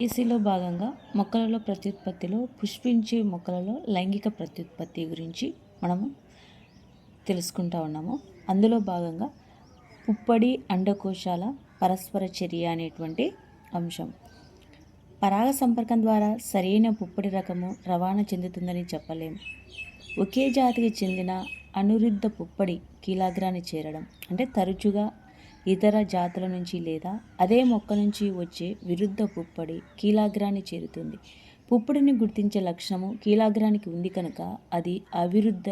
ఈసీలో భాగంగా మొక్కలలో ప్రత్యుత్పత్తిలో పుష్పించే మొక్కలలో లైంగిక ప్రత్యుత్పత్తి గురించి మనము తెలుసుకుంటా ఉన్నాము. అందులో భాగంగా పుప్పడి అండకోశాల పరస్పర చర్య అనేటువంటి అంశం. పరాగ సంపర్కం ద్వారా సరైన పుప్పడి రకము రవాణా చెందుతుందని చెప్పలేము ఒకే జాతికి చెందిన అనురుద్ధ పుప్పడి కీలాగ్రాన్ని చేరడం అంటే తరచుగా ఇతర జాతుల నుంచి లేదా అదే మొక్క నుంచి వచ్చే విరుద్ధ పుప్పడి కీలాగ్రాన్ని చేరుతుంది. పుప్పడిని గుర్తించే లక్షణము కీలాగ్రానికి ఉంది కనుక అది అవిరుద్ధ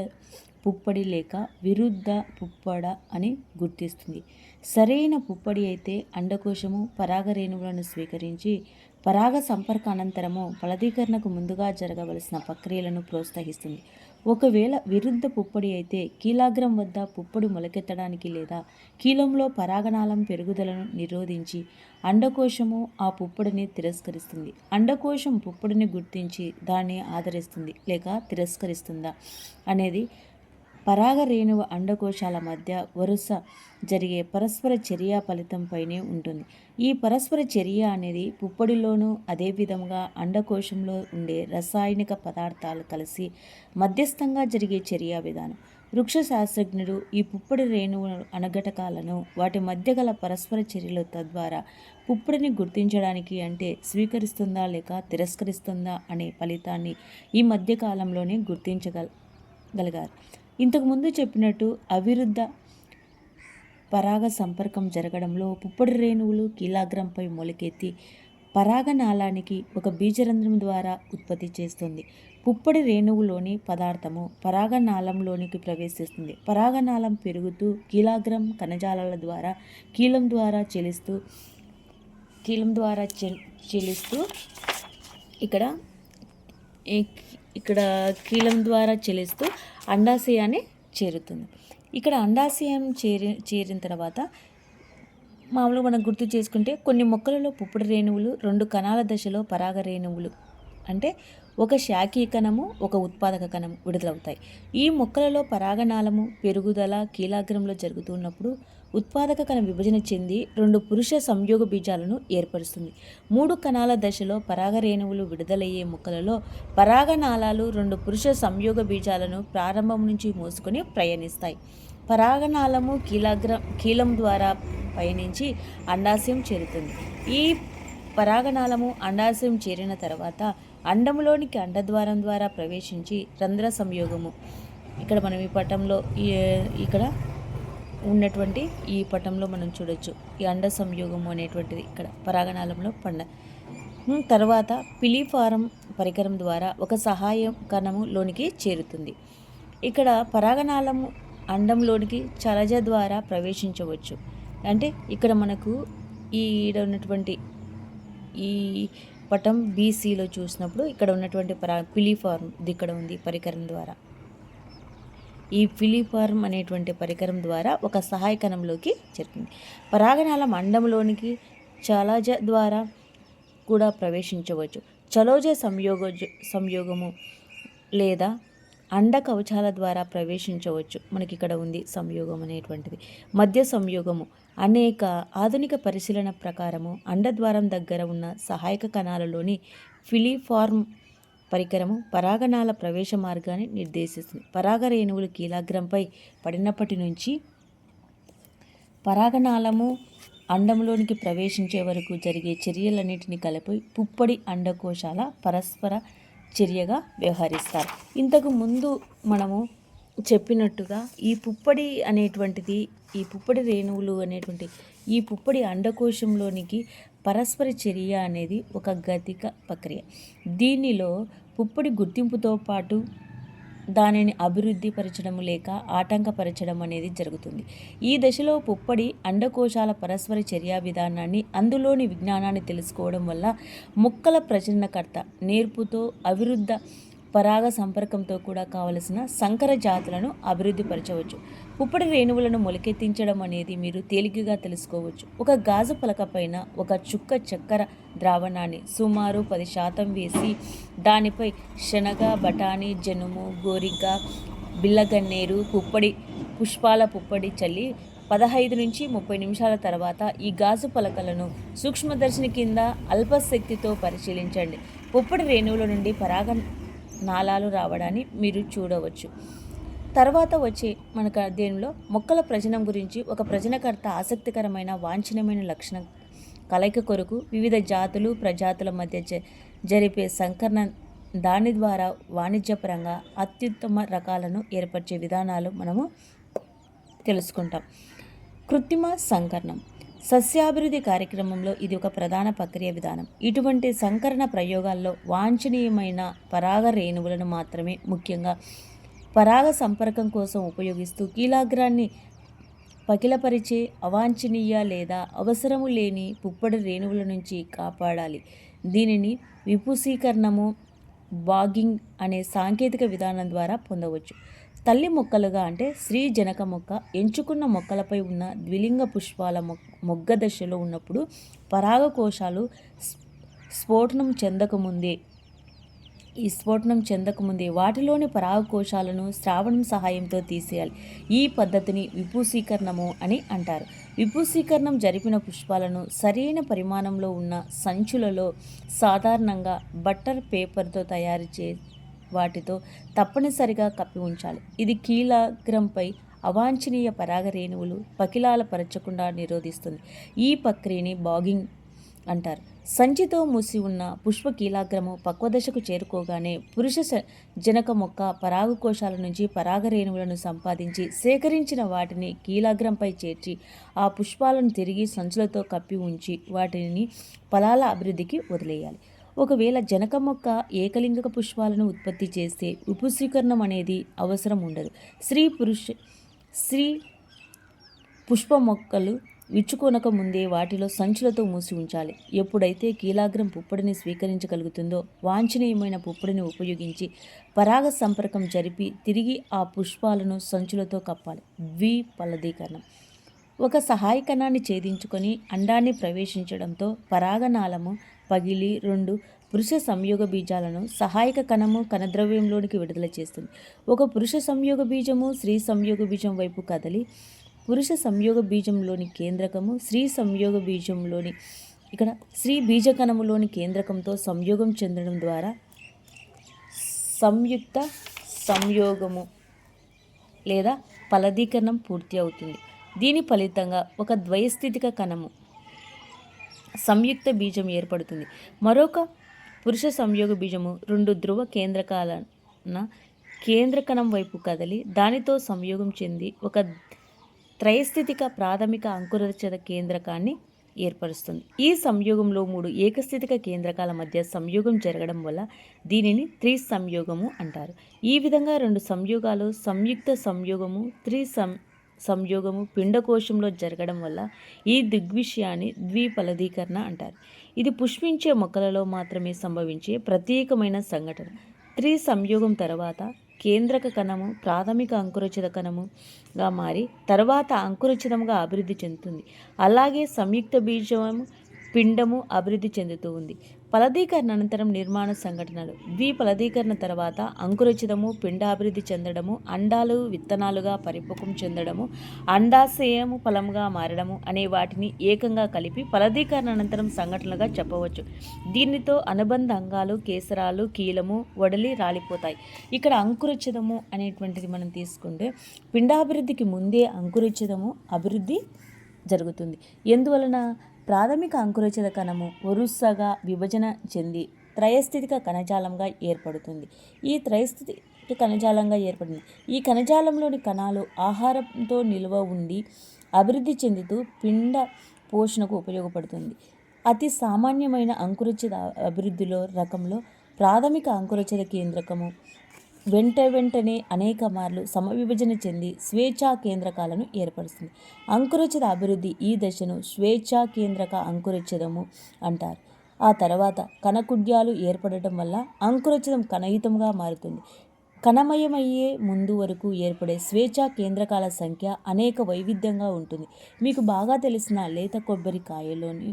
పుప్పడి లేక విరుద్ధ పుప్పడ అని గుర్తిస్తుంది. సరైన పుప్పడి అయితే అండకోశము పరాగ రేణువులను స్వీకరించి పరాగ సంపర్క అనంతరము ఫలదీకరణకు ముందుగా జరగవలసిన ప్రక్రియలను ప్రోత్సహిస్తుంది. ఒకవేళ విరుద్ధ పుప్పడి అయితే కీలాగ్రం వద్ద పుప్పొడి మొలకెత్తడానికి లేదా కీలంలో పరాగనాళం పెరుగుదలను నిరోధించి అండకోశము ఆ పుప్పొడిని తిరస్కరిస్తుంది. అండకోశం పుప్పొడిని గుర్తించి దాన్ని ఆదరిస్తుంది లేక తిరస్కరిస్తుందా అనేది పరాగ రేణువు అండకోశాల మధ్య వరుస జరిగే పరస్పర చర్య ఫలితంపైనే ఉంటుంది. ఈ పరస్పర చర్య అనేది పుప్పడిలోనూ అదే విధంగా అండకోశంలో ఉండే రసాయనిక పదార్థాలు కలిసి మధ్యస్థంగా జరిగే చర్యా విధానం. వృక్ష శాస్త్రజ్ఞుడు ఈ పుప్పడి రేణువు అనఘటకాలను వాటి మధ్య గల పరస్పర చర్యలు తద్వారా పుప్పడిని గుర్తించడానికి అంటే స్వీకరిస్తుందా లేక తిరస్కరిస్తుందా అనే ఫలితాన్ని ఈ మధ్యకాలంలోనే గుర్తించగల గలిగారు. ఇంతకుముందు చెప్పినట్టు అవిరుద్ధ పరాగ సంపర్కం జరగడంలో పుప్పడి రేణువులు కీలాగ్రంపై మొలకెత్తి పరాగనాళానికి ఒక బీజరంధ్రం ద్వారా ఉత్పత్తి చేస్తుంది. పుప్పడి రేణువులోని పదార్థము పరాగనాళంలోనికి ప్రవేశిస్తుంది. పరాగనాళం పెరుగుతూ కీలాగ్రం కణజాలాల ద్వారా కీలం ద్వారా చెలిస్తూ కీలం ద్వారా చెలిస్తూ ఇక్కడ ఇక్కడ కీలం ద్వారా చెలిస్తూ అండాశయాన్ని చేరుతుంది. ఇక్కడ అండాశయం చేరి చేరిన తర్వాత మామూలుగా మనం గుర్తు చేసుకుంటే కొన్ని మొక్కలలో పుప్పడి రేణువులు రెండు కణాల దశలో పరాగ రేణువులు అంటే ఒక శాఖీకణము ఒక ఉత్పాదక కణం విడుదలవుతాయి. ఈ మొక్కలలో పరాగనాళము పెరుగుదల కీలాగ్రంలో జరుగుతున్నప్పుడు ఉత్పాదక కణ విభజన చెంది రెండు పురుష సంయోగ బీజాలను ఏర్పరుస్తుంది. మూడు కణాల దశలో పరాగరేణువులు విడుదలయ్యే మొక్కలలో పరాగనాళాలు రెండు పురుష సంయోగ బీజాలను ప్రారంభం నుంచి మోసుకొని ప్రయాణిస్తాయి. పరాగనాళము కీలాగ్రం కీలం ద్వారా పయనించి అండాశయం చేరుతుంది. ఈ పరాగనాళము అండాశయం చేరిన తర్వాత అండములోనికి అండద్వారం ద్వారా ప్రవేశించి రంధ్ర సంయోగము. ఇక్కడ మనం ఈ పటంలో ఇక్కడ ఉన్నటువంటి ఈ పటంలో మనం చూడొచ్చు. ఈ అండ సంయోగము అనేటువంటిది ఇక్కడ పరాగణాలంలో పండ తర్వాత పిలిఫారం పరికరం ద్వారా ఒక సహాయం కణము లోనికి చేరుతుంది. ఇక్కడ పరాగణాలము అండంలోనికి చలజ ద్వారా ప్రవేశించవచ్చు. అంటే ఇక్కడ మనకు ఈడ ఉన్నటువంటి ఈ పటం బీసీలో చూసినప్పుడు ఇక్కడ ఉన్నటువంటి పరా పిలిఫార్మ్ ఇది ఇక్కడ ఉంది పరికరం ద్వారా. ఈ ఫిలిఫార్మ్ అనేటువంటి పరికరం ద్వారా ఒక సహాయకణంలోకి చేరుతుంది పరాగణాల మండంలోనికి చలజ ద్వారా కూడా ప్రవేశించవచ్చు. చలోజ సంయోగ సంయోగము లేదా అండ కవచాల ద్వారా ప్రవేశించవచ్చు. మనకి ఇక్కడ ఉంది సంయోగం అనేటువంటిది. మధ్య సంయోగము అనేక ఆధునిక పరిశీలన ప్రకారము అండద్వారం దగ్గర ఉన్న సహాయక కణాలలోని ఫిలిఫార్మ్ పరికరము పరాగణాల ప్రవేశ మార్గాన్ని నిర్దేశిస్తుంది. పరాగ రేణువులు కీలాగ్రంపై పడినప్పటి నుంచి పరాగణాలము అండంలోనికి ప్రవేశించే వరకు జరిగే చర్యలన్నింటినీ కలిపి పుప్పడి అండకోశాల పరస్పర చర్యగా వ్యవహరిస్తారు. ఇంతకు ముందు మనము చెప్పినట్టుగా ఈ పుప్పడి అనేటువంటిది ఈ పుప్పడి రేణువులు అనేటువంటి ఈ పుప్పడి అండకోశంలోనికి పరస్పర చర్య అనేది ఒక గతిక ప్రక్రియ. దీనిలో పుప్పడి గుర్తింపుతో పాటు దానిని అభివృద్ధి పరచడం లేక ఆటంకపరచడం అనేది జరుగుతుంది. ఈ దశలో పుప్పడి అండకోశాల పరస్పర చర్యా విధానాన్ని అందులోని విజ్ఞానాన్ని తెలుసుకోవడం వల్ల మొక్కల ప్రచరణకర్త నేర్పుతో అభివృద్ధ పరాగ సంపర్కంతో కూడా కావలసిన సంకర జాతులను అభివృద్ధి పరచవచ్చు. పుప్పడి రేణువులను మొలకెత్తించడం అనేది మీరు తేలికగా తెలుసుకోవచ్చు. ఒక గాజు పలక పైన ఒక చుక్క చక్కెర ద్రావణాన్ని సుమారు పది శాతం వేసి దానిపై శనగ బఠానీ జనుము గోరిక బిల్లగన్నేరు పుప్పడి పుష్పాల పుప్పడి చల్లి పదహైదు నుంచి ముప్పై నిమిషాల తర్వాత ఈ గాజు పలకలను సూక్ష్మదర్శిని కింద అల్పశక్తితో పరిశీలించండి. పుప్పడి రేణువుల నుండి పరాగ నాళాలు రావడాన్ని మీరు చూడవచ్చు. తర్వాత వచ్చే మనకు అధ్యయనంలో మొక్కల ప్రజనం గురించి ఒక ప్రజనకర్త ఆసక్తికరమైన వాంఛనీయమైన లక్షణం. కలయిక కొరకు వివిధ జాతులు ప్రజాతుల మధ్య జ- జరిపే సంకరణ దాని ద్వారా వాణిజ్యపరంగా అత్యుత్తమ రకాలను ఏర్పరిచే విధానాలు మనము తెలుసుకుంటాం. కృత్రిమ సంకరణం. సస్యాభివృద్ధి కార్యక్రమంలో ఇది ఒక ప్రధాన ప్రక్రియ విధానం. ఇటువంటి సంకరణ ప్రయోగాల్లో వాంఛనీయమైన పరాగ రేణువులను మాత్రమే ముఖ్యంగా పరాగ సంపర్కం కోసం ఉపయోగిస్తూ కీలాగ్రాన్ని పకిలపరిచే అవాంఛనీయ లేదా అవసరము లేని పుప్పడి రేణువుల నుంచి కాపాడాలి. దీనిని విపుసీకరణము బాగింగ్ అనే సాంకేతిక విధానం ద్వారా పొందవచ్చు. తల్లి మొక్కలుగా అంటే స్త్రీ జనక మొక్క ఎంచుకున్న మొక్కలపై ఉన్న ద్విలింగ పుష్పాల మొ మొగ్గ దశలో ఉన్నప్పుడు పరాగకోశాలు స్ఫోటనం చెందకముందే ఈ స్ఫోటనం చెందకముందే వాటిలోని పరాగకోశాలను శ్రావణం సహాయంతో తీసేయాలి. ఈ పద్ధతిని విపూసీకరణము అని అంటారు. విపూసీకరణం జరిపిన పుష్పాలను సరైన పరిమాణంలో ఉన్న సంచులలో సాధారణంగా బట్టర్ పేపర్తో తయారు చే వాటితో తప్పనిసరిగా కప్పి ఉంచాలి. ఇది కీలగ్రంపై అవాంఛనీయ పరాగ రేణువులు పకిలాల పరచకుండా నిరోధిస్తుంది. ఈ ప్రక్రియని బాగింగ్ అంటారు. సంచితో మూసి ఉన్న పుష్ప కీలాగ్రము పక్వదశకు చేరుకోగానే పురుష జనక మొక్క పరాగకోశాల నుంచి పరాగ రేణువులను సంపాదించి సేకరించిన వాటిని కీలాగ్రంపై చేర్చి ఆ పుష్పాలను తిరిగి సంచులతో కప్పి ఉంచి వాటిని ఫలాల అభివృద్ధికి వదిలేయాలి. ఒకవేళ జనక మొక్క ఏకలింగక పుష్పాలను ఉత్పత్తి చేస్తే ఉపసీకరణం అనేది అవసరం ఉండదు. స్త్రీ పురుష స్త్రీ పుష్ప మొక్కలు విచ్చుకొనక ముందే వాటిలో సంచులతో మూసి ఉంచాలి. ఎప్పుడైతే కీలాగ్రం పుప్పడిని స్వీకరించగలుగుతుందో వాంఛనీయమైన పుప్పడిని ఉపయోగించి పరాగ సంపర్కం జరిపి తిరిగి ఆ పుష్పాలను సంచులతో కప్పాలి. ద్విఫలదీకరణం. ఒక సహాయ కణాన్ని ఛేదించుకొని అండాన్ని ప్రవేశించడంతో పరాగనాళము పగిలి రెండు పురుష సంయోగ బీజాలను సహాయక కణము కణద్రవ్యంలోనికి విడుదల చేస్తుంది. ఒక పురుష సంయోగ బీజము స్త్రీ సంయోగ బీజం వైపు కదలి పురుష సంయోగ బీజంలోని కేంద్రకము స్త్రీ సంయోగ బీజంలోని ఇక్కడ స్త్రీ బీజకణములోని కేంద్రకంతో సంయోగం చెందడం ద్వారా సంయుక్త సంయోగము లేదా ఫలదీకరణం పూర్తి అవుతుంది. దీని ఫలితంగా ఒక ద్వయస్థితిక కణము సంయుక్త బీజం ఏర్పడుతుంది. మరొక పురుష సంయోగ బీజము రెండు ధ్రువ కేంద్రకాలన కేంద్రకణం వైపు కదలి దానితో సంయోగం చెంది ఒక త్రయస్థితిక ప్రాథమిక అంకురచద కేంద్రకాన్ని ఏర్పరుస్తుంది. ఈ సంయోగంలో మూడు ఏకస్థితిక కేంద్రకాల మధ్య సంయోగం జరగడం వల్ల దీనిని త్రి సంయోగము అంటారు. ఈ విధంగా రెండు సంయోగాలు సంయుక్త సంయోగము త్రి సం సంయోగము పిండకోశంలో జరగడం వల్ల ఈ దృగ్విషయాన్ని ద్విఫలదీకరణ అంటారు. ఇది పుష్పించే మొక్కలలో మాత్రమే సంభవించే ప్రత్యేకమైన సంఘటన. త్రి సంయోగం తర్వాత కేంద్రక కణము ప్రాథమిక అంకురచిత కణముగా మారి తర్వాత అంకురచితముగా అభివృద్ధి చెందుతుంది. అలాగే సంయుక్త బీజము పిండము అభివృద్ధి చెందుతూ ఉంది. ఫలదీకరణ అనంతరం నిర్మాణ సంఘటనలు. ద్విఫలదీకరణ తర్వాత అంకురచితము పిండాభివృద్ధి చెందడము అండాలు విత్తనాలుగా పరిపక్వం చెందడము అండాశయము ఫలంగా మారడము అనే వాటిని ఏకంగా కలిపి ఫలదీకరణ అనంతరం సంఘటనలుగా చెప్పవచ్చు. దీనితో అనుబంధ అంగాలు కేసరాలు కీలము వడలి రాలిపోతాయి. ఇక్కడ అంకురచితము అనేటువంటిది మనం తీసుకుంటే పిండాభివృద్ధికి ముందే అంకురచితము అభివృద్ధి జరుగుతుంది. ఎందువలన? ప్రాథమిక అంకురచిత కణము వరుసగా విభజన చెంది త్రయస్థితిక కణజాలంగా ఏర్పడుతుంది. ఈ త్రయస్థితి కణజాలంగా ఏర్పడింది. ఈ కణజాలంలోని కణాలు ఆహారంతో నిల్వ ఉండి అభివృద్ధి చెందుతూ పిండ పోషణకు ఉపయోగపడుతుంది. అతి సామాన్యమైన అంకురచిత అభివృద్ధిలో రకంలో ప్రాథమిక అంకురచిత కేంద్రకము వెంట వెంటనే అనేక మార్లు సమవిభజన చెంది స్వేచ్ఛా కేంద్రకాలను ఏర్పరుస్తుంది. అంకురచిత అభివృద్ధి ఈ దశను స్వేచ్ఛా కేంద్రక అంకురచితము అంటారు. ఆ తర్వాత కణకుడ్యాలు ఏర్పడటం వల్ల అంకురచితం కణయుతంగా మారుతుంది. కణమయమయ్యే ముందు వరకు ఏర్పడే స్వేచ్ఛా కేంద్రకాల సంఖ్య అనేక వైవిధ్యంగా ఉంటుంది. మీకు బాగా తెలిసిన లేత కొబ్బరి కాయలోని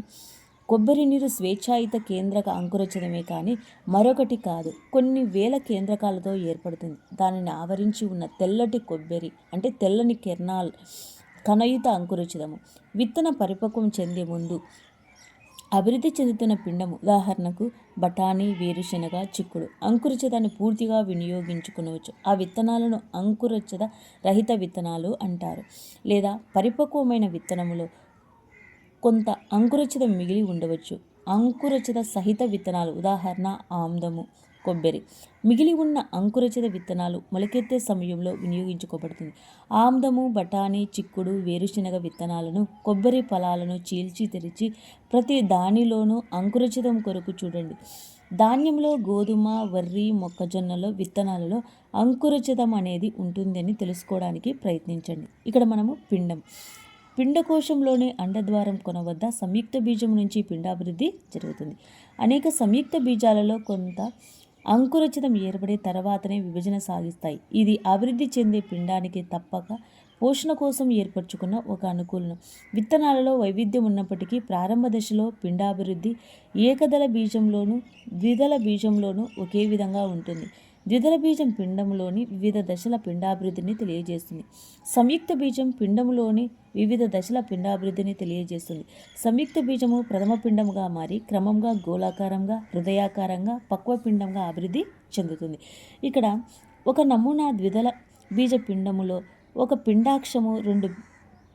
కొబ్బరి నీరు స్వేచ్ఛాయుత కేంద్రక అంకురచడమే కానీ మరొకటి కాదు కొన్ని వేల కేంద్రకాలతో ఏర్పడుతుంది. దానిని ఆవరించి ఉన్న తెల్లటి కొబ్బరి అంటే తెల్లని కిరణాలు కణయుత అంకురచితము విత్తన పరిపక్వం చెందే ముందు అభివృద్ధి చెందుతున్న పిండము. ఉదాహరణకు బఠానీ వేరుశనగ చిక్కుడు. అంకురచితాన్ని పూర్తిగా వినియోగించుకునవచ్చు. ఆ విత్తనాలను అంకురచిత రహిత విత్తనాలు అంటారు. లేదా పరిపక్వమైన విత్తనములో కొంత అంకురచిత మిగిలి ఉండవచ్చు. అంకురచిత సహిత విత్తనాలు ఉదాహరణ ఆమ్దము కొబ్బరి. మిగిలి ఉన్న అంకురచిత విత్తనాలు మొలకెత్తే సమయంలో వినియోగించుకోబడుతుంది. ఆమ్దము బఠానీ చిక్కుడు వేరుశనగ విత్తనాలను కొబ్బరి ఫలాలను చీల్చి తెరిచి ప్రతి దానిలోనూ అంకురచితం కొరకు చూడండి. ధాన్యంలో గోధుమ వర్రి మొక్కజొన్నలో విత్తనాలలో అంకురచితం అనేది ఉంటుందని తెలుసుకోవడానికి ప్రయత్నించండి. ఇక్కడ మనము పిండం. పిండకోశంలోని అండద్వారం కొన వద్ద సంయుక్త బీజం నుంచి పిండాభివృద్ధి జరుగుతుంది. అనేక సంయుక్త బీజాలలో కొంత అంకురచితం ఏర్పడే తర్వాతనే విభజన సాగిస్తాయి. ఇది అభివృద్ధి చెందే పిండానికి తప్పక పోషణ కోసం ఏర్పరచుకున్న ఒక అనుకూలం విత్తనాలలో వైవిధ్యం ఉన్నప్పటికీ ప్రారంభ దశలో పిండాభివృద్ధి ఏకదళ బీజంలోను ద్విదళ బీజంలోనూ ఒకే విధంగా ఉంటుంది. ద్విదల బీజం పిండంలోని వివిధ దశల పిండాభివృద్ధిని తెలియజేస్తుంది. సంయుక్త బీజం పిండంలోని వివిధ దశల పిండాభివృద్ధిని తెలియజేస్తుంది. సంయుక్త బీజము ప్రథమ పిండముగా మారి క్రమంగా గోళాకారంగా హృదయాకారంగా పక్వ పిండంగా అభివృద్ధి చెందుతుంది. ఇక్కడ ఒక నమూనా ద్విదల బీజ పిండములో ఒక పిండాక్షము రెండు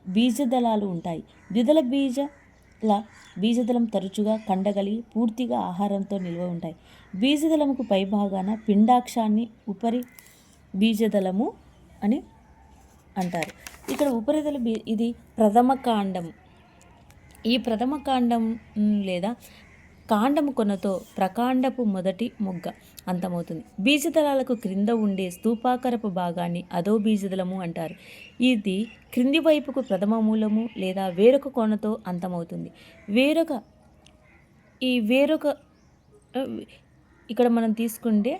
బీజదళాలు ఉంటాయి. ద్విదల బీజ లా బీజదళం తరచుగా కండగలిగి పూర్తిగా ఆహారంతో నిల్వ ఉంటాయి. బీజదళముకు పైభాగాన పిండాక్షాన్ని ఉపరి బీజదళము అని అంటారు. ఇక్కడ ఉపరితల బీ ఇది ప్రథమ కాండం ఈ ప్రథమ కాండం లేదా కాండము కొనతో ప్రకాండపు మొదటి మొగ్గ అంతమవుతుంది. బీజదళాలకు క్రింద ఉండే స్తూపాకరపు భాగాన్ని అదో బీజదళము అంటారు. ఇది క్రింది వైపుకు ప్రథమ మూలము లేదా వేరొక కొనతో అంతమవుతుంది. వేరొక ఈ వేరొక ఇక్కడ మనం తీసుకుంటే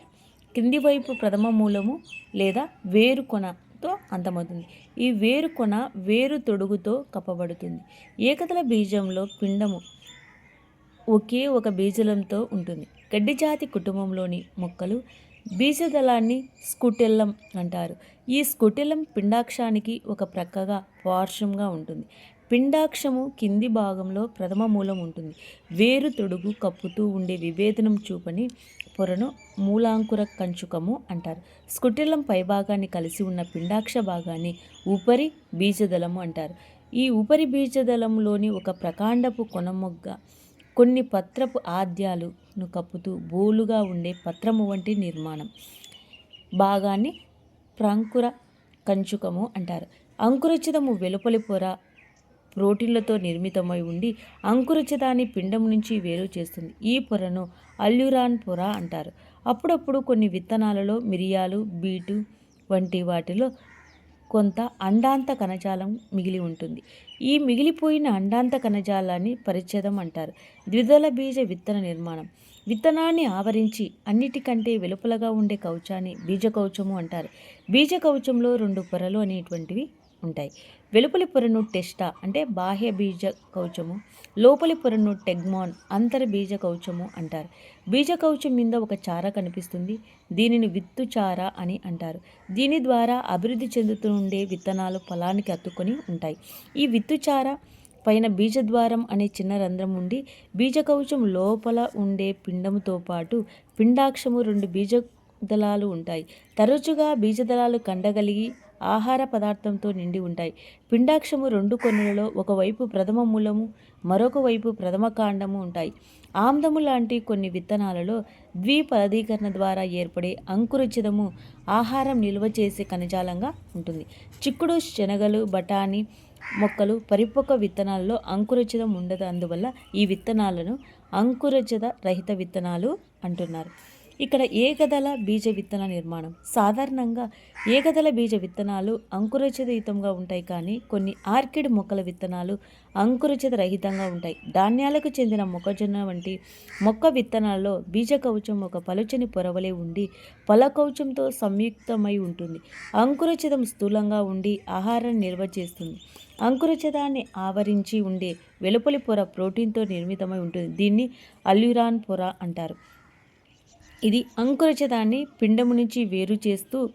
క్రింది వైపు ప్రథమ మూలము లేదా వేరు కొనతో అంతమవుతుంది. ఈ వేరు కొన వేరు తొడుగుతో కప్పబడుతుంది. ఏకతల బీజంలో పిండము ఒకే ఒక బీజలంతో ఉంటుంది. గడ్డి జాతి కుటుంబంలోని మొక్కలు బీజదళాన్ని స్కుటెల్లం అంటారు. ఈ స్కుటెల్లం పిండాక్షానికి ఒక ప్రక్కగా పార్శ్వంగా ఉంటుంది. పిండాక్షము కింది భాగంలో ప్రథమ మూలం ఉంటుంది. వేరు తొడుగు కప్పుతూ ఉండే విభేదనం చూపని పొరను మూలాంకుర కంచుకము అంటారు. స్కుటిల్లం పైభాగాన్ని కలిసి ఉన్న పిండాక్ష భాగాన్ని ఉపరి బీజదళము అంటారు. ఈ ఉపరి బీజదళంలోని ఒక ప్రకాండపు కొనమొగ్గ కొన్ని పత్రపు ఆద్యాలను కప్పుతూ బోలుగా ఉండే పత్రము వంటి నిర్మాణం. భాగాన్ని ప్రాంకుర కంచుకము అంటారు. అంకురచితము వెలుపలి పొర ప్రోటీన్లతో నిర్మితమై ఉండి అంకురచితాన్ని పిండం నుంచి వేరు చేస్తుంది. ఈ పొరను అల్యూరాన్ పొర అంటారు. అప్పుడప్పుడు కొన్ని విత్తనాలలో మిరియాలు బీటు వంటి వాటిలో కొంత అండాంత కణజాలం మిగిలి ఉంటుంది. ఈ మిగిలిపోయిన అండాంత కణజాలాన్ని పరిచ్ఛేదం అంటారు. ద్విదళ బీజ విత్తన నిర్మాణం. విత్తనాన్ని ఆవరించి అన్నిటికంటే వెలుపలగా ఉండే కవచాన్ని బీజ కవచము అంటారు. బీజ కవచంలో రెండు పొరలు అనేటువంటివి ఉంటాయి. వెలుపలి పొరను టెస్టా? అంటే బాహ్య బీజ కవచము లోపలి పొరను టెగ్మాన్ అంతర బీజ కవచము అంటారు. బీజ కవచం మీద ఒక చార కనిపిస్తుంది. దీనిని విత్తు చార అని అంటారు. దీని ద్వారా అభివృద్ధి చెందుతుండే విత్తనాలు పొలానికి అత్తుకొని ఉంటాయి. ఈ విత్తు చార పైన బీజద్వారం అనే చిన్న రంధ్రం ఉండి బీజకవచం లోపల ఉండే పిండముతో పాటు పిండాక్షము రెండు బీజ దళాలు ఉంటాయి. తరచుగా బీజదళాలు కండగలిగి ఆహార పదార్థంతో నిండి ఉంటాయి. పిండాక్షము రెండు కొనులలో ఒకవైపు ప్రథమ మూలము మరొక వైపు ప్రథమ కాండము ఉంటాయి. ఆమ్దము లాంటి కొన్ని విత్తనాలలో ద్విపదీకరణ ద్వారా ఏర్పడే అంకురచితము ఆహారం నిల్వ చేసే కణజాలంగా ఉంటుంది. చిక్కుడు శనగలు బఠానీ మొక్కలు పరిపక్వ విత్తనాల్లో అంకురచితం ఉండదు. అందువల్ల ఈ విత్తనాలను అంకురచిత రహిత విత్తనాలు అంటున్నారు. ఇక్కడ ఏకదళ బీజ విత్తన నిర్మాణం. సాధారణంగా ఏకదళ బీజ విత్తనాలు అంకురచితయుతంగా ఉంటాయి కానీ కొన్ని ఆర్కిడ్ మొక్కల విత్తనాలు అంకురచిత రహితంగా ఉంటాయి. ధాన్యాలకు చెందిన మొక్కజొన్న వంటి మొక్క విత్తనాల్లో బీజ కవచం ఒక పలుచని పొరవలే ఉండి పల కవచంతో సంయుక్తమై ఉంటుంది. అంకురచితం స్థూలంగా ఉండి ఆహారాన్ని నిల్వ చేస్తుంది. అంకురచితాన్ని ఆవరించి ఉండే వెలుపలి పొర ప్రోటీన్తో నిర్మితమై ఉంటుంది. దీన్ని అల్యూరాన్ పొర అంటారు. ఇది అంకురచదాన్ని పిండము నుంచి వేరు చేస్తూ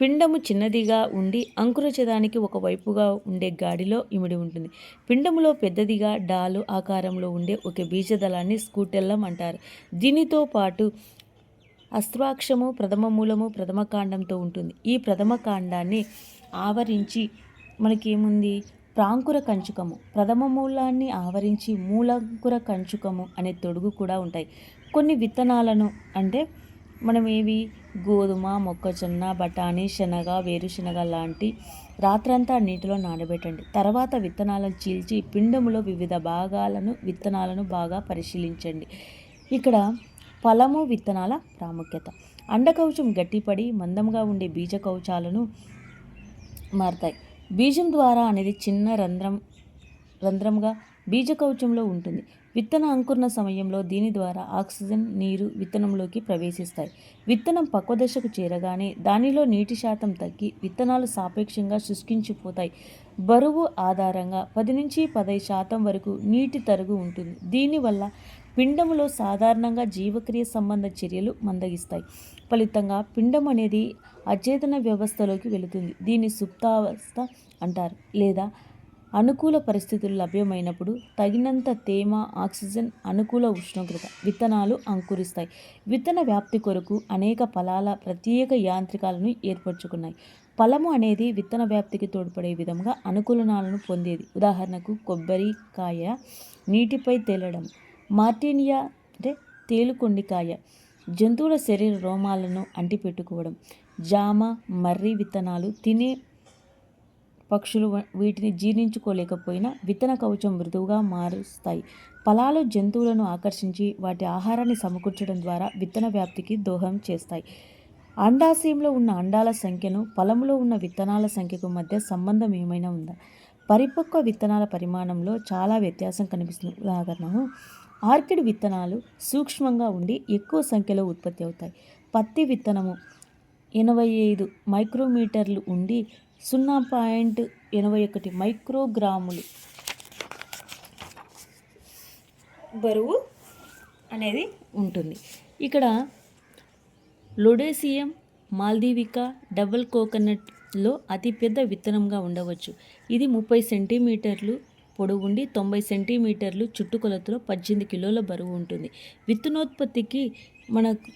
పిండము చిన్నదిగా ఉండి అంకురచదానికి ఒక వైపుగా ఉండే గాడిలో ఇమిడి ఉంటుంది. పిండములో పెద్దదిగా డాలు ఆకారంలో ఉండే ఒక బీజదళాన్ని స్కూటెల్లం అంటారు. దీనితో పాటు అస్త్రాక్షము ప్రథమ మూలము ప్రథమ కాండంతో ఉంటుంది. ఈ ప్రథమ కాండాన్ని ఆవరించి మనకేముంది? ప్రాంకుర కంచుకము. ప్రథమ మూలాన్ని ఆవరించి మూలంకుర కంచుకము అనే తొడుగు కూడా ఉంటాయి. కొన్ని విత్తనాలను అంటే మనం ఏవి? గోధుమ మొక్కజొన్న బఠానీ శనగ వేరుశనగ లాంటి రాత్రంతా నీటిలో నానబెట్టండి. తర్వాత విత్తనాలను చీల్చి పిండములో వివిధ భాగాలను విత్తనాలను బాగా పరిశీలించండి. ఇక్కడ ఫలము విత్తనాల ప్రాముఖ్యత. అండకవచం గట్టిపడి మందంగా ఉండే బీజ కవచాలను మారుతాయి. బీజం ద్వారా అనేది చిన్న రంధ్రం రంధ్రంగా బీజకవచంలో ఉంటుంది. విత్తన అంకురణ సమయంలో దీని ద్వారా ఆక్సిజన్ నీరు విత్తనంలోకి ప్రవేశిస్తాయి. విత్తనం పక్వదశకు చేరగానే దానిలో నీటి శాతం తగ్గి విత్తనాలు సాపేక్షంగా శుష్కించిపోతాయి. బరువు ఆధారంగా పది నుంచి పదహైదు శాతం వరకు నీటి తరుగు ఉంటుంది. దీనివల్ల పిండములో సాధారణంగా జీవక్రియ సంబంధ చర్యలు మందగిస్తాయి. ఫలితంగా పిండం అనేది అచేతన వ్యవస్థలోకి వెళుతుంది. దీన్ని సుప్తావస్థ అంటారు. లేదా అనుకూల పరిస్థితులు లభ్యమైనప్పుడు తగినంత తేమ ఆక్సిజన్ అనుకూల ఉష్ణోగ్రత విత్తనాలు అంకురిస్తాయి. విత్తన వ్యాప్తి కొరకు అనేక ఫలాల ప్రత్యేక యాంత్రికాలను ఏర్పరచుకున్నాయి. ఫలము అనేది విత్తన వ్యాప్తికి తోడ్పడే విధంగా అనుకూలనాలను పొందేది. ఉదాహరణకు కొబ్బరి కాయ నీటిపై తేలడం మార్టినియా అంటే తేలుకొండికాయ జంతువుల శరీర రోమాలను అంటిపెట్టుకోవడం జామ మర్రి విత్తనాలు తినే పక్షులు వీటిని జీర్ణించుకోలేకపోయినా విత్తన కవచం మృదువుగా మారుస్తాయి. ఫలాలు జంతువులను ఆకర్షించి వాటి ఆహారాన్ని సమకూర్చడం ద్వారా విత్తన వ్యాప్తికి దోహం చేస్తాయి. అండాశయంలో ఉన్న అండాల సంఖ్యను పొలంలో ఉన్న విత్తనాల సంఖ్యకు మధ్య సంబంధం ఏమైనా ఉందా? పరిపక్వ విత్తనాల పరిమాణంలో చాలా వ్యత్యాసం కనిపిస్తుంది. ఉదాహరణకు ఆర్కిడ్ విత్తనాలు సూక్ష్మంగా ఉండి ఎక్కువ సంఖ్యలో ఉత్పత్తి అవుతాయి. పత్తి విత్తనము ఎనభై ఐదు మైక్రోమీటర్లు ఉండి సున్నా పాయింట్ ఎనభై ఒకటి మైక్రోగ్రాములు. బరువు అనేది ఉంటుంది. ఇక్కడ లొడేసియం మాల్దీవికా డబుల్ కోకోనట్లో అతిపెద్ద విత్తనంగా ఉండవచ్చు. ఇది ముప్పై సెంటీమీటర్లు పొడుగుండి తొంభై సెంటీమీటర్లు చుట్టుకొలతలో పద్దెనిమిది కిలోల బరువు ఉంటుంది. విత్తనోత్పత్తికి మనకు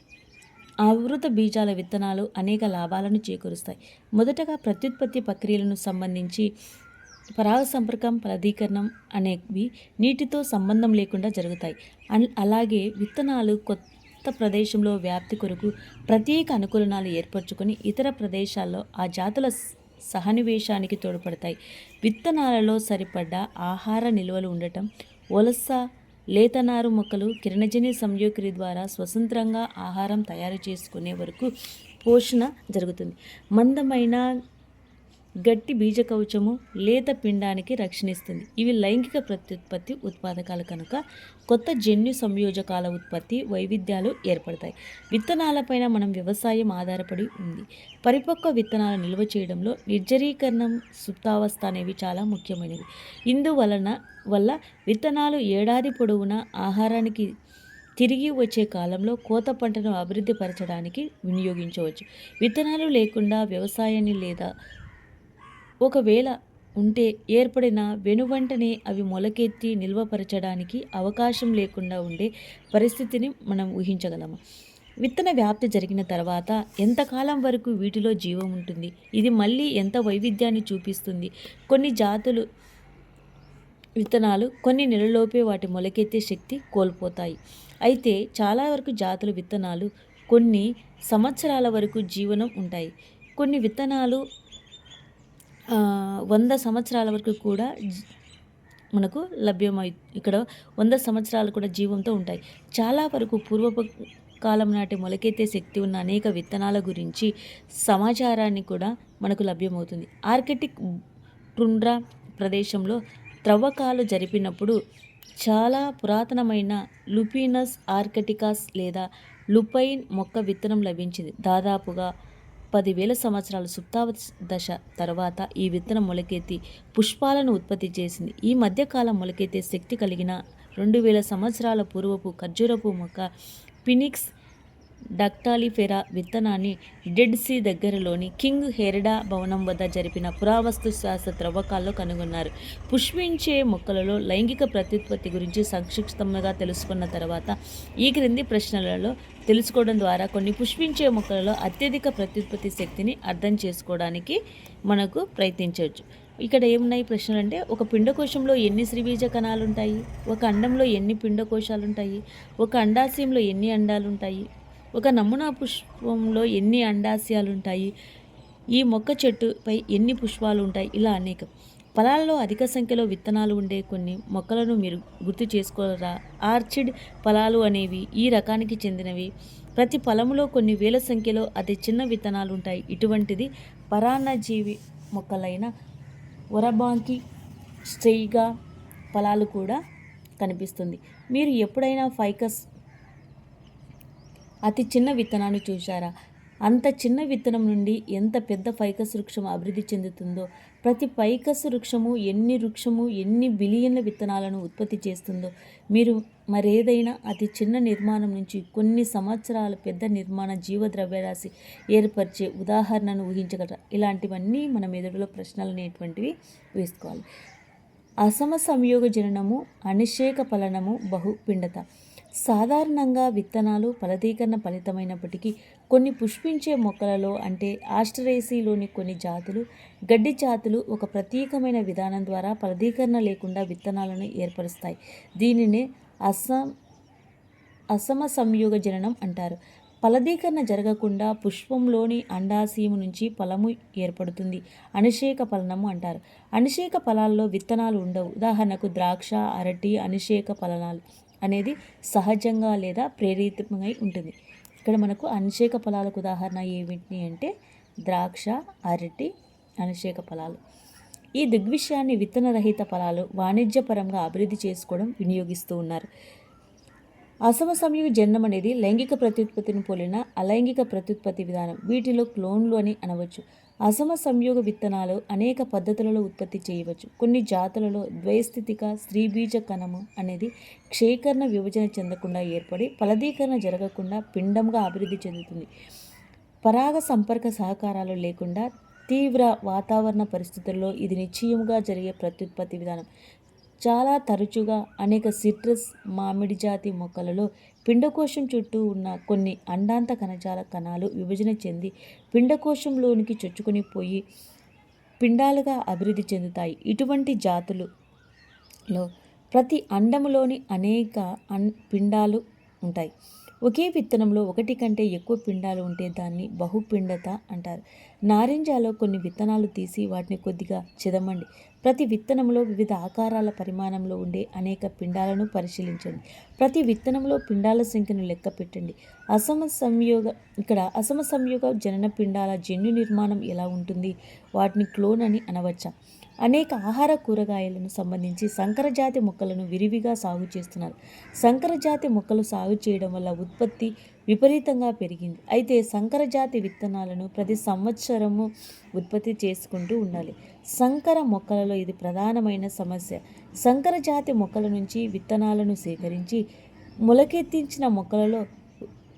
ఆవృత బీజాల విత్తనాలు అనేక లాభాలను చేకూరుస్తాయి. మొదటగా ప్రత్యుత్పత్తి ప్రక్రియలను సంబంధించి పరాగ సంపర్కం ఫలదీకరణం అనేవి నీటితో సంబంధం లేకుండా జరుగుతాయి. అలాగే విత్తనాలు కొత్త ప్రదేశంలో వ్యాప్తి కొరకు ప్రత్యేక అనుకూలనాలు ఏర్పరచుకొని ఇతర ప్రదేశాల్లో ఆ జాతుల సహనివేశానికి తోడ్పడతాయి. విత్తనాలలో సరిపడ్డ ఆహార నిల్వలు ఉండటం వలస లేతనారు మొక్కలు కిరణజన్య సంయోక్రి ద్వారా స్వతంత్రంగా ఆహారం తయారు చేసుకునే వరకు పోషణ జరుగుతుంది. మందమైన గట్టి బీజ కవచము లేత పిండానికి రక్షణిస్తుంది. ఇవి లైంగిక ప్రత్యుత్పత్తి ఉత్పాదకాలు కనుక కొత్త జన్యు సంయోజకాల ఉత్పత్తి వైవిధ్యాలు ఏర్పడతాయి. విత్తనాలపైన మనం వ్యవసాయం ఆధారపడి ఉంది. పరిపక్వ విత్తనాలు నిల్వ చేయడంలో నిర్జరీకరణం సుప్తావస్థ అనేవి చాలా ముఖ్యమైనవి. ఇందువలన వల్ల విత్తనాలు ఏడాది పొడవునా ఆహారానికి తిరిగి వచ్చే కాలంలో కోత పంటను అభివృద్ధి పరచడానికి వినియోగించవచ్చు. విత్తనాలు లేకుండా వ్యవసాయాన్ని లేదా ఒకవేళ ఉంటే ఏర్పడిన వెనువంటనే అవి మొలకెత్తి నిల్వపరచడానికి అవకాశం లేకుండా ఉండే పరిస్థితిని మనం ఊహించగలము. విత్తన వ్యాప్తి జరిగిన తర్వాత ఎంతకాలం వరకు వీటిలో జీవం ఉంటుంది? ఇది మళ్ళీ ఎంత వైవిధ్యాన్ని చూపిస్తుంది? కొన్ని జాతులు విత్తనాలు కొన్ని నెలలోపే వాటి మొలకెత్తే శక్తి కోల్పోతాయి. అయితే చాలా వరకు జాతుల విత్తనాలు కొన్ని సంవత్సరాల వరకు జీవనం ఉంటాయి. కొన్ని విత్తనాలు వంద సంవత్సరాల వరకు కూడా మనకు లభ్యమై ఇక్కడ వంద సంవత్సరాలు కూడా జీవంతో ఉంటాయి. చాలా వరకు పూర్వపు కాలం నాటి మొలకెత్తే శక్తి ఉన్న అనేక విత్తనాల గురించి సమాచారాన్ని కూడా మనకు లభ్యమవుతుంది. ఆర్కిటిక్ ట్రుండ్రా ప్రదేశంలో త్రవ్వకాలు జరిపినప్పుడు చాలా పురాతనమైన లుపినస్ ఆర్కటికాస్ లేదా లుపైన్ మొక్క విత్తనం లభించింది. దాదాపుగా పదివేల సంవత్సరాల సుప్తావ దశ తర్వాత ఈ విత్తనం మొలకెత్తి పుష్పాలను ఉత్పత్తి చేసింది. ఈ మధ్యకాలం మొలకెత్తే శక్తి కలిగిన రెండు వేల సంవత్సరాల పూర్వపు ఖర్జూరపు మొక్క పినిక్స్ డక్టాలిఫెరా విత్తనాన్ని డెడ్ సీ దగ్గరలోని కింగ్ హెరిడా భవనం వద్ద జరిపిన పురావస్తు శాస్త్ర త్రవ్వకాల్లో కనుగొన్నారు. పుష్పించే మొక్కలలో లైంగిక ప్రత్యుత్పత్తి గురించి సంక్షిప్తంగా తెలుసుకున్న తర్వాత ఈ క్రింది ప్రశ్నలలో తెలుసుకోవడం ద్వారా కొన్ని పుష్పించే మొక్కలలో అత్యధిక ప్రత్యుత్పత్తి శక్తిని అర్థం చేసుకోవడానికి మనకు ప్రయత్నించవచ్చు. ఇక్కడ ఏమున్నాయి ప్రశ్నలు అంటే ఒక పిండకోశంలో ఎన్ని శ్రీబీజ కణాలు ఉంటాయి ఒక అండంలో ఎన్ని పిండకోశాలు ఉంటాయి ఒక అండాశయంలో ఎన్ని అండాలు ఉంటాయి ఒక నమూనా పుష్పంలో ఎన్ని అండాశయాలు ఉంటాయి ఈ మొక్క చెట్టుపై ఎన్ని పుష్పాలు ఉంటాయి ఇలా అనేకం. ఫలాల్లో అధిక సంఖ్యలో విత్తనాలు ఉండే కొన్ని మొక్కలను మీరు గుర్తు చేసుకోరా? ఆర్చిడ్ ఫలాలు అనేవి ఈ రకానికి చెందినవి. ప్రతి ఫలములో కొన్ని వేల సంఖ్యలో అతి చిన్న విత్తనాలు ఉంటాయి ఇటువంటిది పరాన్నజీవి మొక్కలైన ఒరబాంకి స్ట్రెయిగా ఫలాలు కూడా కనిపిస్తుంది. మీరు ఎప్పుడైనా ఫైకస్ అతి చిన్న విత్తనాన్ని చూశారా? అంత చిన్న విత్తనం నుండి ఎంత పెద్ద ఫైకస్ వృక్షం అభివృద్ధి చెందుతుందో ప్రతి ఫైకస్ వృక్షము ఎన్ని వృక్షము ఎన్ని బిలియన్ల విత్తనాలను ఉత్పత్తి చేస్తుందో మీరు మరేదైనా అతి చిన్న నిర్మాణం నుంచి కొన్ని సంవత్సరాల పెద్ద నిర్మాణ జీవద్రవ్యరాశి ఏర్పరిచే ఉదాహరణను ఊహించగలరా? ఇలాంటివన్నీ మన మెదడులో ప్రశ్నలు అనేటువంటివి వేసుకోవాలి. అసమ సంయోగ జననము అనిషేక ఫలనము బహుపిండత. సాధారణంగా విత్తనాలు ఫలదీకరణ ఫలితమైనప్పటికీ కొన్ని పుష్పించే మొక్కలలో అంటే ఆస్ట్రేసీలోని కొన్ని జాతులు గడ్డి జాతులు ఒక ప్రత్యేకమైన విధానం ద్వారా ఫలదీకరణ లేకుండా విత్తనాలను ఏర్పరుస్తాయి. దీనినే అసం అసమ సంయోగ జననం అంటారు. ఫలదీకరణ జరగకుండా పుష్పంలోని అండాశీము నుంచి ఫలము ఏర్పడుతుంది. అనిషేక ఫలనము అంటారు. అనిషేక ఫలాల్లో విత్తనాలు ఉండవు. ఉదాహరణకు ద్రాక్ష అరటి అనిషేక ఫలనాలు అనేది సహజంగా లేదా ప్రేరితమై ఉంటుంది. ఇక్కడ మనకు అనిషేక ఫలాలకు ఉదాహరణ ఏమిటి అంటే ద్రాక్ష అరటి అనిషేక ఫలాలు. ఈ దిగ్విషయాన్ని విత్తనరహిత ఫలాలు వాణిజ్యపరంగా అభివృద్ధి చేసుకోవడం వినియోగిస్తూ ఉన్నారు. అసమ సమయం జననం అనేది లైంగిక ప్రత్యుత్పత్తిని పోలిన అలైంగిక ప్రత్యుత్పత్తి విధానం. వీటిలో క్లోన్లు అని అనవచ్చు. అసమ సంయోగ విత్తనాలు అనేక పద్ధతులలో ఉత్పత్తి చేయవచ్చు. కొన్ని జాతులలో ద్వైస్థితిక స్త్రీబీజ కణము అనేది క్షేకరణ విభజన చెందకుండా ఏర్పడి ఫలదీకరణ జరగకుండా పిండంగా అభివృద్ధి చెందుతుంది. పరాగ సంపర్క సహకారాలు లేకుండా తీవ్ర వాతావరణ పరిస్థితుల్లో ఇది నిశ్చయముగా జరిగే ప్రత్యుత్పత్తి విధానం. చాలా తరచుగా అనేక సిట్రస్ మామిడి జాతి మొక్కలలో పిండకోశం చుట్టూ ఉన్న కొన్ని అండాంత కణజాల కణాలు విభజన చెంది పిండకోశంలోనికి చొచ్చుకొని పోయి పిండాలుగా అభివృద్ధి చెందుతాయి. ఇటువంటి జాతులలో ప్రతి అండములోని అనేక అన్ పిండాలు ఉంటాయి. ఒకే విత్తనంలో ఒకటి కంటే ఎక్కువ పిండాలు ఉంటే దాన్ని బహుపిండత అంటారు. నారింజలో కొన్ని విత్తనాలు తీసి వాటిని కొద్దిగా చిదమండి. ప్రతి విత్తనంలో వివిధ ఆకారాల పరిమాణంలో ఉండే అనేక పిండాలను పరిశీలించండి. ప్రతి విత్తనంలో పిండాల సంఖ్యను లెక్క పెట్టండి. అసమ సంయోగ ఇక్కడ అసమ సంయోగ జనన పిండాల జన్యు నిర్మాణం ఎలా ఉంటుంది? వాటిని క్లోన్ అని అనవచ్చా? అనేక ఆహార కూరగాయలను సంబంధించి సంకరజాతి మొక్కలను విరివిగా సాగు చేస్తున్నారు. సంకరజాతి మొక్కలు సాగు చేయడం వల్ల ఉత్పత్తి విపరీతంగా పెరిగింది. అయితే సంకరజాతి విత్తనాలను ప్రతి సంవత్సరము ఉత్పత్తి చేసుకుంటూ ఉండాలి. సంకర మొక్కలలో ఇది ప్రధానమైన సమస్య. సంకర జాతి మొక్కల నుంచి విత్తనాలను సేకరించి మొలకెత్తించిన మొక్కలలో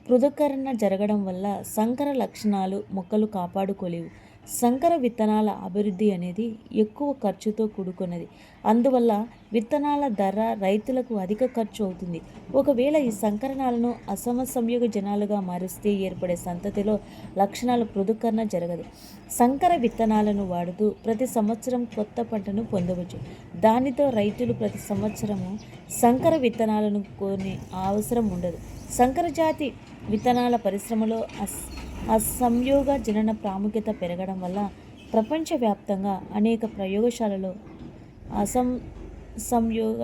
పృథకరణ జరగడం వల్ల సంకర లక్షణాలు మొక్కలు కాపాడుకోలేవు. సంకర విత్తనాల అభివృద్ధి అనేది ఎక్కువ ఖర్చుతో కూడుకున్నది. అందువల్ల విత్తనాల ధర రైతులకు అధిక ఖర్చు అవుతుంది. ఒకవేళ ఈ సంకరణాలను అసమ సంయోగ జనాలుగా మారిస్తే ఏర్పడే సంతతిలో లక్షణాల పృథుకరణ జరగదు. సంకర విత్తనాలను వాడుతూ ప్రతి సంవత్సరం కొత్త పంటను పొందవచ్చు. దానితో రైతులు ప్రతి సంవత్సరము సంకర విత్తనాలను కొనే అవసరం ఉండదు. సంకరజాతి విత్తనాల పరిశ్రమలో అస్ అసంయోగ జనన ప్రాముఖ్యత పెరగడం వల్ల ప్రపంచవ్యాప్తంగా అనేక ప్రయోగశాలలో అసం సంయోగ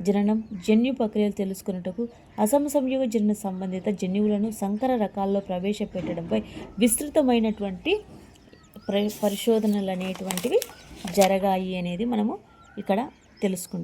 జననం జన్యు ప్రక్రియలు తెలుసుకున్నటకు అసమ సంయోగ జనన సంబంధిత జన్యువులను సంకర రకాల్లో ప్రవేశపెట్టడంపై విస్తృతమైనటువంటి ప్ర పరిశోధనలు అనేటువంటివి జరగాయి అనేది మనము ఇక్కడ తెలుసుకుంటాం